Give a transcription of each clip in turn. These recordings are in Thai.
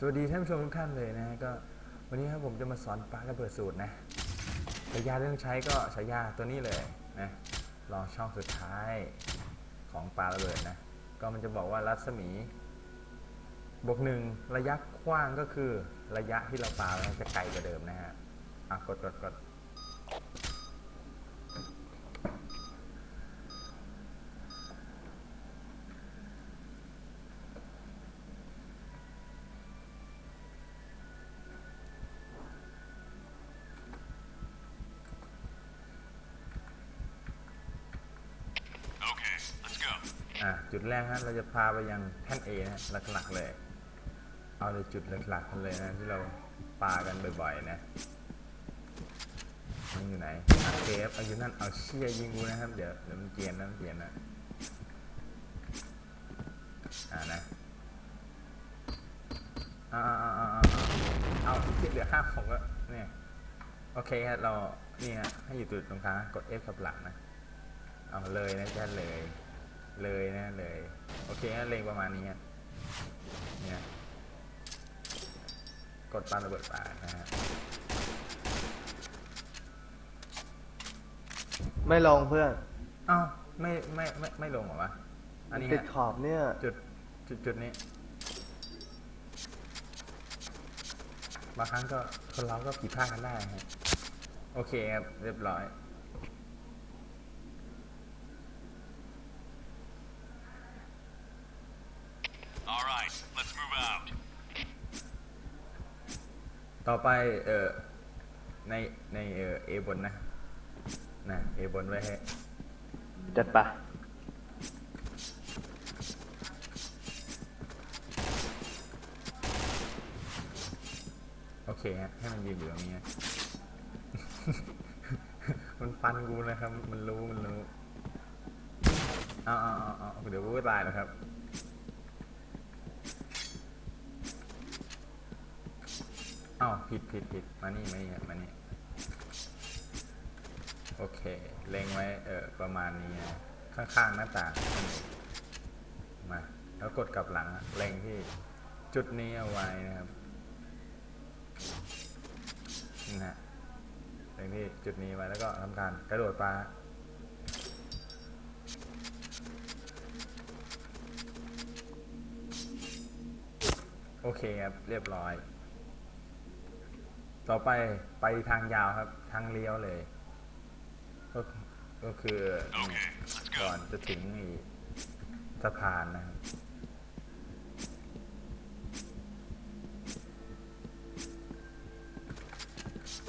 สวัสดีท่านผู้ชมทุกท่านเลยนะฮะก็วันนี้ครับผมจะมาสอนปลาระเบิดสูตรนะฉายาที่ต้องใช้ก็ฉายาตัวนี้เลยนะลองช่องสุดท้ายของปลาระเบิดนะก็มันจะบอกว่ารัศมี บวกหนึ่งระยะกว้างก็คือระยะที่เราปาแล้วจะไกลกว่าเดิมนะฮะอะกดกดกด อะจุดแรกฮะเราจะพาไปยังแท่น A นะหลักๆเลย เอาเลยจุดหลักๆกันเลยนะที่เราปากันบ่อยๆนะมันอยู่ไหนอะเคฟเอาอยู่นั่นเอาเชี่ยยิงกูนะครับ เดี๋ยวเดี๋ยวมันเกียนนะมันเกียนนะอ่านะอ่าอ่าอ่าอ่าเอาที่เหลือห้าของก็เนี่ยโอเคฮะเราเนี่ฮะให้อยู่จุดตรงกลางกด F กับหลังนะ เอาเลยนะจ๊ะเลย เลยนะเลย โอเคนะเลงประมาณนี้ฮะเนี่ยกดปาระเบิดปานะฮะไม่ลงเพื่อนเอ้าไม่ไม่ไม่ไม่ลงเหรอวะอันนี้ติดฮะขอบเนี่ย จุดจุดจุดนี้บางครั้งก็คนเราก็ผิดพลาดกันได้ฮะโอเคครับเรียบร้อย ต่อไปเออในในเออเอบนนะนะเอบนไว้ให้จัดปะโอเคฮะให้มันยืนอยู่ตรงนี้ มันฟันกูนะครับ มันรู้ มันรู้อาเอาเอาเอาเดี๋ยวกูก็ตายแล้วครับ อ้าผิดผิดผิดมานี่มานี่มานี่โอเค เล็งไว้เออประมาณนี้นะข้างๆหน้าต่างมา แล้วกดกลับหลังเล็งที่จุดนี้เอาไว้นะครับนี่นะฮะเล็งที่จุดนี้ไว้แล้วก็ทำการกระโดดปลาโอเคครับ เรียบร้อย ต่อไปไปทางยาวครับ ทางเลี้ยวเลย ก็ก็คือ Okay, let's ก่อ go. นจะถึงไอ้สะพานนะครับ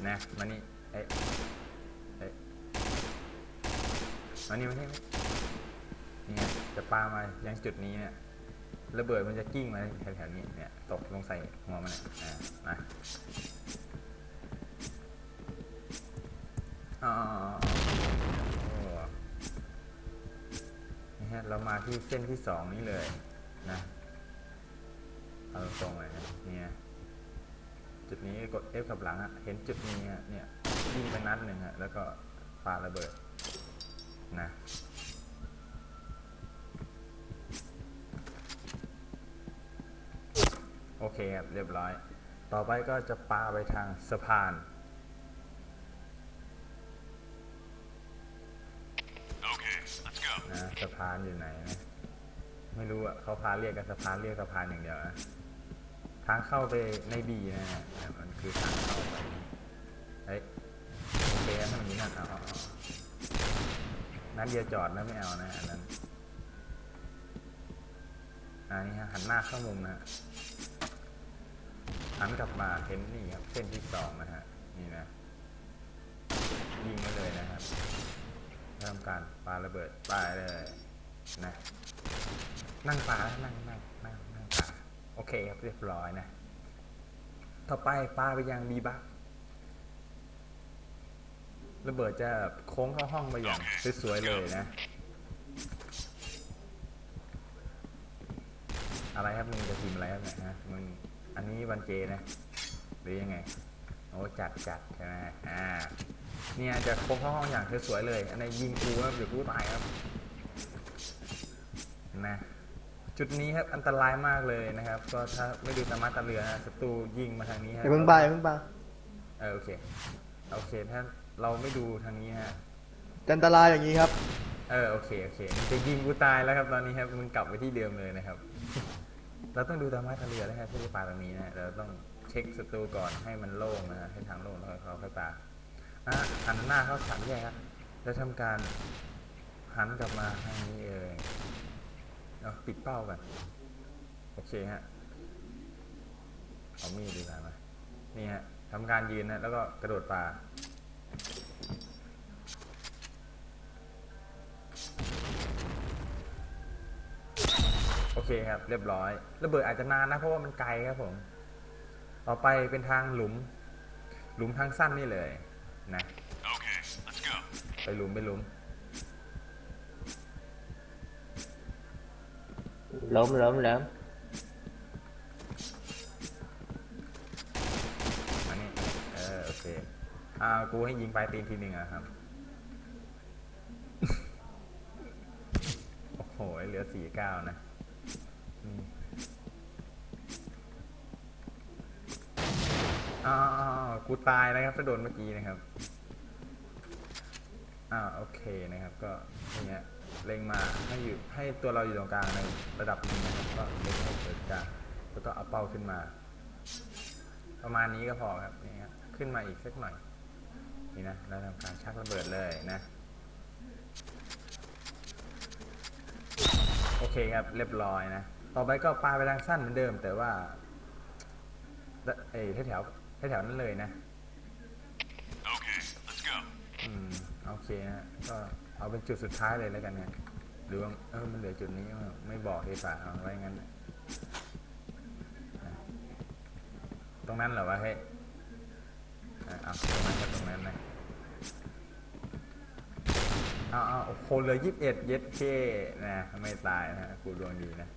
นะมานี่เอ้ยเอ้ยมานี่มานี่เนี่ยจะปามายังจุดนี้เนี่ยระเบิดมันจะกิ้งมาแถวๆนี้เนี่ยตกลงใส่หัวมันเนี่ยอ่ามา นี่ฮะเรามาที่เส้นที่สองนี้เลยนะเอาตรงเลยนะเนี่ยจุดนี้กด F กับหลังอะเห็นจุดนี้เนี่ยยิงไปนัดหนึ่งอะแล้วก็ปาระเบิดนะโอเคครับเรียบร้อย ต่อไปก็จะปาไปทางสะพาน นะสะพานอยู่ไหนนะไม่รู้อะเขาพาเรียกกันสะพานเรียกสะพานอย่างเดียวนะทางเข้าไปในบีนะฮะมันคือทางเข้าไปเฮ้ยโอเคนะถ้มันนี้นั่นเอาเอาเอานัดเดียวจอดนะไม่เอานะอันนั้นอันนี้ฮะหันหน้าเข้ามุมนะฮะหันกลับมาเห็นนี่ครับเส้นที่สองนะฮะนี่นะยิงไปเลยนะครับ ทำการปาระเบิดปาเลยนะนั่งปานั่งนั่งนั่งนั่งปาโอเคครับเรียบร้อยนะ ต่อไปปาไปยังบีบักระเบิดจะโค้งเข้าห้องไปอย่างสวยๆเลยนะ อะไรครับมึงจะพิมพ์อะไรครับเนี่ยฮะมึงอันนี้วันเจนะ หรือยังไงโอ้จัดจัดใช่ไหมอ่า เนี่ยจะโค้งเข้าห้องอย่างสวยๆเลยอันนี้ยิงกูครับเดี๋ยวกูตายครับนะจุดนี้ครับอันตรายมากเลยนะครับ ก็ถ้าไม่ดูตามาตาเรือนะศัตรูยิงมาทางนี้อฮะย่าเพิ่งปาอย่าเพิ่งปาเออโอเคโอเคถ้าเราไม่ดูทางนี้ฮะจะอันตรายอย่างนี้ครับ เออโอเคโอเคมันจะยิงกูตายแล้วครับ ตอนนี้ครับมึงกลับไปที่เดิมเลยนะครับ เราต้องดูตามมาตาเรือนะครับเพื่อจะปาตรงนี้นะเราต้องเช็คศัตรูก่อนให้มันโล่งนะฮะให้ทางโล่งแล้วค่อยค่อยปา อะหันหน้าเข้าสามแยกครับแล้วทำการหันกลับมาทางนี้เองเอาปิดเป้ากันโอเคฮะเอามีดดีกว่าไหมนี่ฮะทำการยืนนะแล้วก็กระโดดปาโอเคครับ เรียบร้อยระเบิดอาจจะนานนะเพราะว่ามันไกลครับผม ต่อไปเป็นทางหลุม หลุมทางสั้นนี่เลย นะ Okay, let's go. ไปหลุมไปหลุมล้มล้มล้มอันนี้เออโอเค อ่า กูให้ยิงปลายตีนทีหนึ่งอะครับ โอ้โห เหลือสี่เก้านะ อ้าวกูตายนะครับถ้าโดนเมื่อกี้นะครับอ่าโอเคนะครับ ก็อย่างเงี้ยเล็งมาให้อยู่ให้ตัวเราอยู่ตรงกลางในระดับนี้นะครับก็เล็งให้เกิดกลางแล้วก็เอาเป้าขึ้นมา ประมาณนี้ก็พอครับนี่ครับขึ้นมาอีกสักหน่อยนี่นะแล้วทำการชักระเบิดเลยนะโอเคครับเรียบร้อยนะ ต่อไปก็ปาไปทางสั้นเหมือนเดิมแต่ว่าเอ้ยแถว แถวแถวๆนั้นเลยนะ Okay, let's go. อืมโอเคนะก็เอาเป็นจุดสุดท้ายเลยแล้วกันเนี่ยหรือว่าเออมันเหลือจุดนี้ไม่บอกดีกว่าเอาไว้งั้นนะตรงนั้นเหรอวะเฮ้ยอะเอาตรงนั้นก็ตรงนั้นนะเอาเอาโอ้โหเหลือยี่สิบเอ็ดเย็ดเคนะ ไม่ตายนะฮะกูดวงดีนะ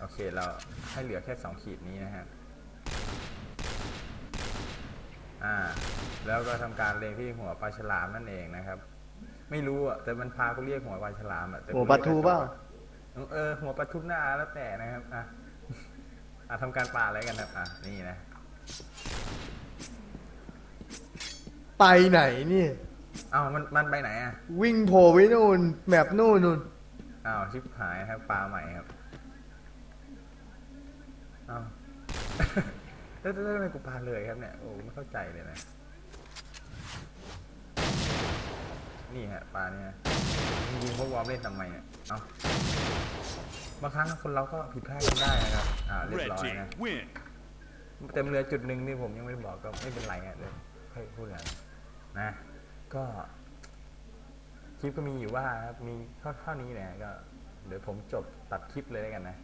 โอเคเราให้เหลือแค่สองขีดนี้นะฮะ อ่า แล้วก็ทำการเล็งที่หัวปลาฉลามนั่นเองนะครับ ไม่รู้อะแต่มันพากูเรียกหัวปลาฉลามอะแต่หัวปลาทูเปล่าเออ หัวปลาทูหน้าแล้วแต่นะครับอะอะทำการปลาอะไรกันครับอะนี่นะไปไหนนี่เอ้ามันมันไปไหนอะ วิ่งโผล่ไปนู่นแมปนู่นนู่นอ้าวชิบหายครับปลาใหม่ครับเอ้า แล้วแล้วทำไมกูปลาเลยครับเนี่ย โอ้ไม่เข้าใจเลยนะ นี่ฮะปลาเนี่ยยิงพวกวอร์มเล่นทำไมเนี่ย เอาบางครั้งคนเราก็ผิดพลาดกันได้นะครับ อ่าเรียบ Red ร้อย team, นะ win. เต็มเรือจุดหนึ่งนี่ผมยังไม่ได้บอกก็ไม่เป็นไรอะเดี๋ยวค่อยพูดกันนะ ก็คลิปก็มีอยู่ว่าครับมีเท่าเท่านี้แหละก็ เดี๋ยวผมจบตัดคลิปเลยแล้วกันนะ